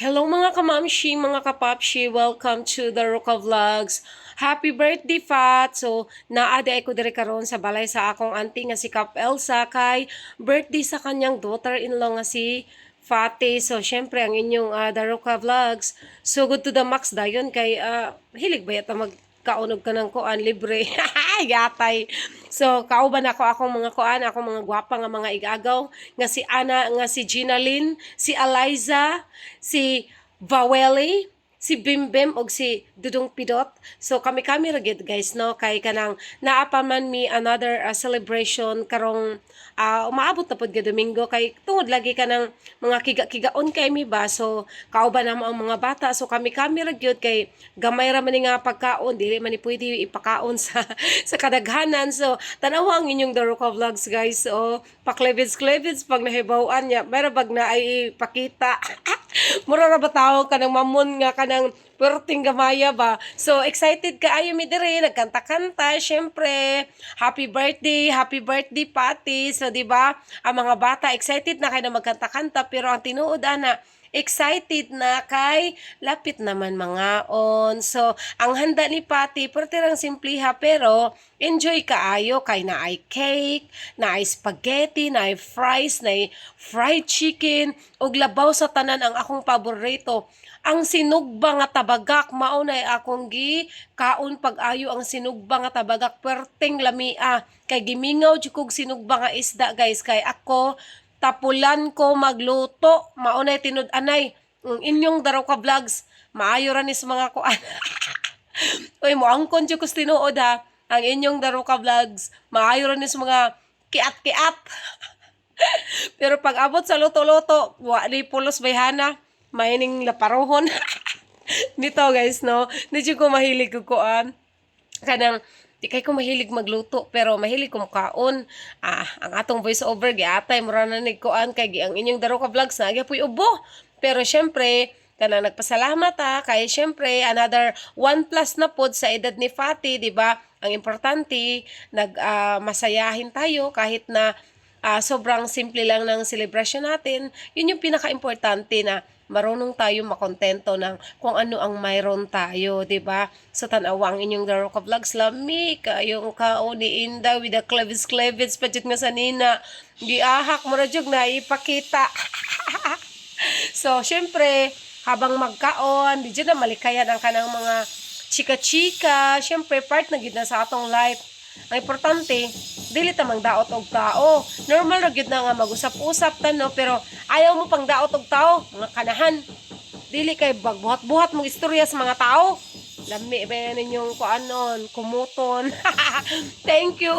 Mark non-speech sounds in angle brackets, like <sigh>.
Hello mga kamamshi, mga kapapshi, welcome to the Roka Vlogs. Happy birthday, Fat! So, naade ako dire karon sa balay sa akong auntie nga si Kap Elsa kay birthday sa kanyang daughter-in-law nga si Fati. So, syempre, ang inyong uh, The Roka Vlogs. So, good to the max dayon kay ah, hilig ba yata mag kaunog ka ng kuan libre. <laughs> <laughs> Yatay. So, kauban ako akong mga kuan, akong mga gwapa nga mga igagaw nga si Ana, nga si Gina si Eliza, si Vaweli, si Bimbim og si Dudong Pidot. So kami kami ragid guys no? Kay kanang naa pa man mi another uh, celebration karong uh, umaabot na pod Domingo. Kay tungod lagi ka ng mga kiga-kigaon kay mi ba so kauban na ang mga bata. So kami kami ragyod kay gamay ra man nga pagkaon. Dili man ni pwede ipakaon sa <laughs> sa kadaghanan. So tanawa ang inyong Daruka vlogs guys. So paklevits klevits pag nahibawan niya meron bag na ay ipakita <laughs> Mura ra ba ka ng mamon nga ka ng perting gamaya ba? So, excited ka ayo mi dire, nagkanta-kanta, syempre. Happy birthday, happy birthday party. So, di ba? Ang mga bata excited na kayo na magkanta-kanta, pero ang tinuod ana, excited na kay lapit naman mga on. So, ang handa ni Patty, pertirang simpliha pero enjoy kaayo kay na ay cake, na ay spaghetti, na ay fries, na ay fried chicken, ug labaw sa tanan ang akong paborito. Ang sinugba nga tabagak mao na akong gi kaon pag-ayo ang sinugba nga tabagak perting lamia kay gimingaw jud kog sinugba nga isda guys kay ako tapulan ko magluto. Maunay tinud-anay ang inyong daraw ka vlogs maayo ra ni sa mga kuan. <laughs> Uy, mo angkon jud ko sa tinuod ha? Ang inyong daraw ka vlogs maayo ra ni sa mga kiat-kiat. <laughs> Pero pag abot sa luto-luto wa ni pulos bayhana maining laparohon. <laughs> Nito guys no? Jud ko mahilig ko kuan. Kanang di kay ko mahilig magluto pero mahilig ko kaon. Ah ang atong voice over giatay mura na ni kuan kay ang inyong daro ka vlogs na puy ubo. Pero syempre kana nagpasalamat ha kay syempre another one plus na pod sa edad ni Fati di ba? Ang importante nag ah, masayahin tayo kahit na ah, sobrang simple lang ng celebration natin. Yun yung pinaka-importante na marunong tayo makontento ng kung ano ang mayroon tayo, 'di ba? Sa tanawa ang inyong Daro ka vlogs lami kayong kaon ni Inda with the clevis clevis patit nga sa nina. Giahak mo ra jud na ipakita. <laughs> so, syempre, habang magkaon, di na malikayan ang kanang mga chika-chika. Syempre, part na gid na sa atong life. Ang importante, dili ta mang daot og tao. Normal ra gyud na nga mag-usap-usap ta no, pero ayaw mo pang daot og tao, mga kanahan. Dili kay bagbuhat-buhat mong istorya sa mga tao. Lami ba yan ninyong kuanon, kumuton. <laughs> Thank you.